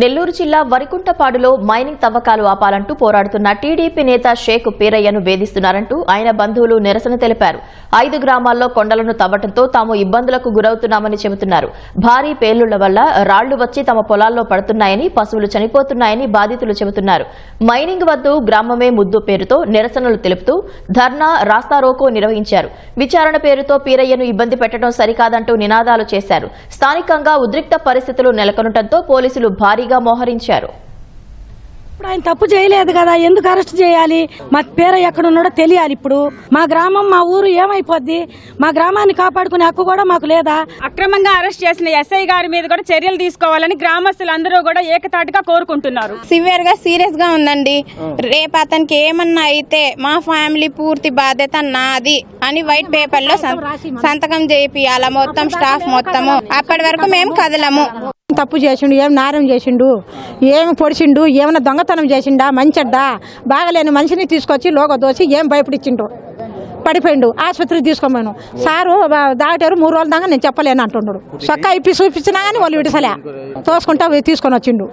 నెల్లూరు జిల్లా వరికుంటపాడులో మైనింగ్ తవ్వకాలు ఆపాలంటూ పోరాడుతున్న టీడీపీ నేత షేక్ పీరయ్యను వేధిస్తున్నారంటూ ఆయన బంధువులు నిరసన తెలిపారు. ఐదు గ్రామాల్లో కొండలను తవ్వటంతో తాము ఇబ్బందులకు గురవుతున్నామని చెబుతున్నారు. భారీ పేలుళ్ళ వల్ల రాళ్ళు వచ్చి తమ పొలాల్లో పడుతున్నాయని పశువులు చనిపోతున్నాయని బాధితులు చెబుతున్నారు. మైనింగ్ వద్దు గ్రామమే ముద్దు పేరుతో నిరసనలు తెలుపుతూ ధర్నా రాస్తారోకో నిర్వహించారు. విచారణ పేరుతో పీరయ్యను ఇబ్బంది పెట్టడం సరికాదంటూ నినాదాలు చేశారు. స్థానికంగా ఉద్రిక్త పరిస్థితులు నెలకొనడంతో పోలీసులు భారీ భారీగా మోహరించారు. ఇప్పుడు ఆయన తప్పు చేయలేదు కదా ఎందుకు అరెస్ట్ చేయాలి? మా పేర ఎక్కడ ఉన్నాడో తెలియాలి ఇప్పుడు. మా గ్రామం మా ఊరు ఏమైపోద్ది? మా గ్రామాన్ని కాపాడుకునే హక్కు కూడా మాకు లేదా? అక్రమంగా అరెస్ట్ చేసిన ఎస్ఐ గారి మీద కూడా చర్యలు తీసుకోవాలని గ్రామస్తులందరూ కూడా ఏకతాటిగా కోరుకుంటున్నారు. సివియర్గా సీరియస్గా ఉందండి రేపు అతనికి ఏమన్నా అయితే మా ఫ్యామిలీ పూర్తి బాధ్యత నాది అని వైట్ పేపర్లో సంతకం చేపియాల మొత్తం స్టాఫ్ మొత్తము. అప్పటి వరకు మేము కదలము. తప్పు చేసిండు ఏం నేరం చేసిండు ఏమి పొడిచిండు ఏమైనా దొంగతనం చేసిండా మంచడ్డా బాగలేని మనిషిని తీసుకొచ్చి లోగ దోసి ఏం భయపడిచ్చిండు. పడిపోయిండు ఆసుపత్రికి తీసుకోమను సారు దాటారు మూడు రోజుల దాకా నేను చెప్పలేను అంటున్నాడు చక్క ఇప్పి చూపించినా కానీ వాళ్ళు విడిసలే. తోసుకుంటా తీసుకొని వచ్చిండు.